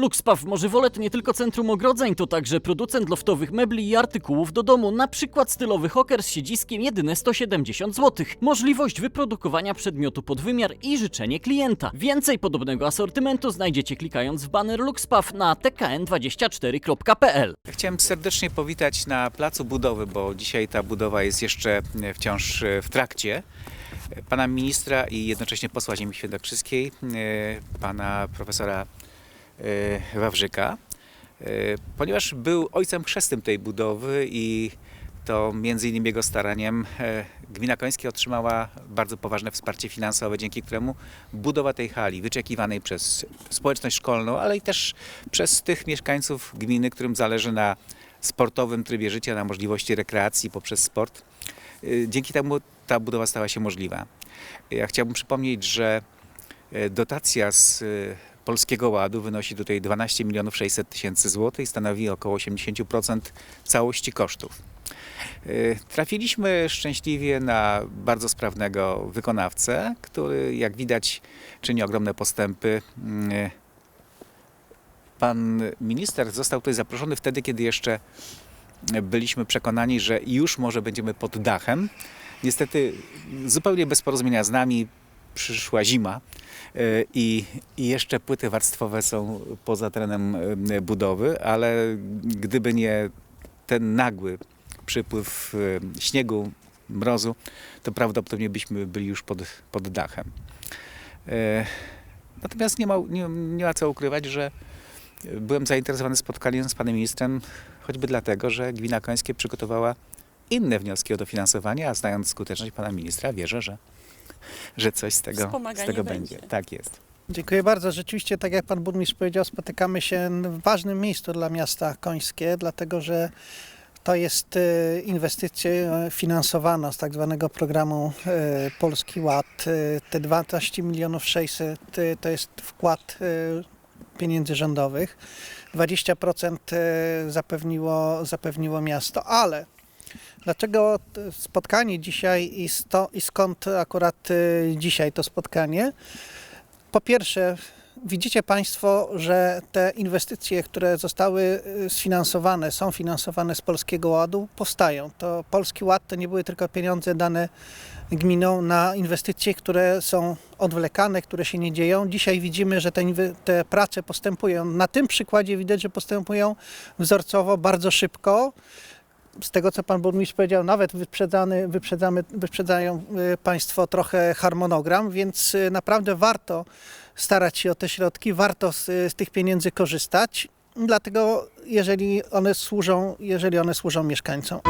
Luxpaw Morzywolet nie tylko centrum ogrodzeń, to także producent loftowych mebli i artykułów do domu, na przykład stylowy hoker z siedziskiem jedyne 170 zł. Możliwość wyprodukowania przedmiotu pod wymiar i życzenie klienta. Więcej podobnego asortymentu znajdziecie klikając w baner Luxpaw na tkn24.pl. Chciałem serdecznie powitać na placu budowy, bo dzisiaj ta budowa jest jeszcze wciąż w trakcie. Pana ministra i jednocześnie posła Ziemi Świętokrzyskiej, e, pana profesora Wawrzyka, e, ponieważ był ojcem chrzestnym tej budowy i to między innymi jego staraniem e, Gmina Końskie otrzymała bardzo poważne wsparcie finansowe, dzięki któremu budowa tej hali, wyczekiwanej przez społeczność szkolną, ale i też przez tych mieszkańców gminy, którym zależy na sportowym trybie życia, na możliwości rekreacji poprzez sport, dzięki temu ta budowa stała się możliwa. Ja chciałbym przypomnieć, że e, dotacja z Polskiego Ładu wynosi tutaj 12 milionów 600 tysięcy złotych i stanowi około 80% całości kosztów. Y, Trafiliśmy szczęśliwie na bardzo sprawnego wykonawcę, który jak widać czyni ogromne postępy. Y, Pan minister został tutaj zaproszony wtedy, kiedy jeszcze byliśmy przekonani, że już może będziemy pod dachem. Niestety zupełnie bez porozumienia z nami przyszła zima i, i jeszcze płyty warstwowe są poza terenem y, budowy, ale gdyby nie ten nagły przypływ y, śniegu, mrozu, to prawdopodobnie byśmy byli już pod, pod dachem. E, Natomiast nie ma, nie, nie ma co ukrywać, że byłem zainteresowany spotkaniem z panem ministrem, choćby dlatego, że Gmina Końskie przygotowała inne wnioski o dofinansowanie, a znając skuteczność pana ministra, wierzę, że, że coś z tego, z tego będzie. będzie. Tak jest. Dziękuję bardzo. Rzeczywiście, tak jak pan burmistrz powiedział, spotykamy się w ważnym miejscu dla miasta Końskie, dlatego że to jest e, inwestycja e, finansowana z tak zwanego programu e, Polski Ład. Te 12 milionów 600 e, to jest wkład pieniędzy rządowych. 20% e, zapewniło, zapewniło miasto, ale dlaczego spotkanie dzisiaj i, sto, i skąd akurat e, dzisiaj to spotkanie? Po pierwsze, widzicie Państwo, że te inwestycje, które zostały y, sfinansowane, są finansowane z Polskiego Ładu, powstają. To Polski Ład to nie były tylko pieniądze dane gminom na inwestycje, które są odwlekane, które się nie dzieją. Dzisiaj widzimy, że te, te prace postępują. Na tym przykładzie widać, że postępują wzorcowo, bardzo szybko z tego, co pan burmistrz powiedział, nawet wyprzedzany, wyprzedzamy, wyprzedzają y, państwo trochę harmonogram, więc y, naprawdę warto starać się o te środki, warto z, z tych pieniędzy korzystać. Dlatego, jeżeli one służą, jeżeli one służą mieszkańcom.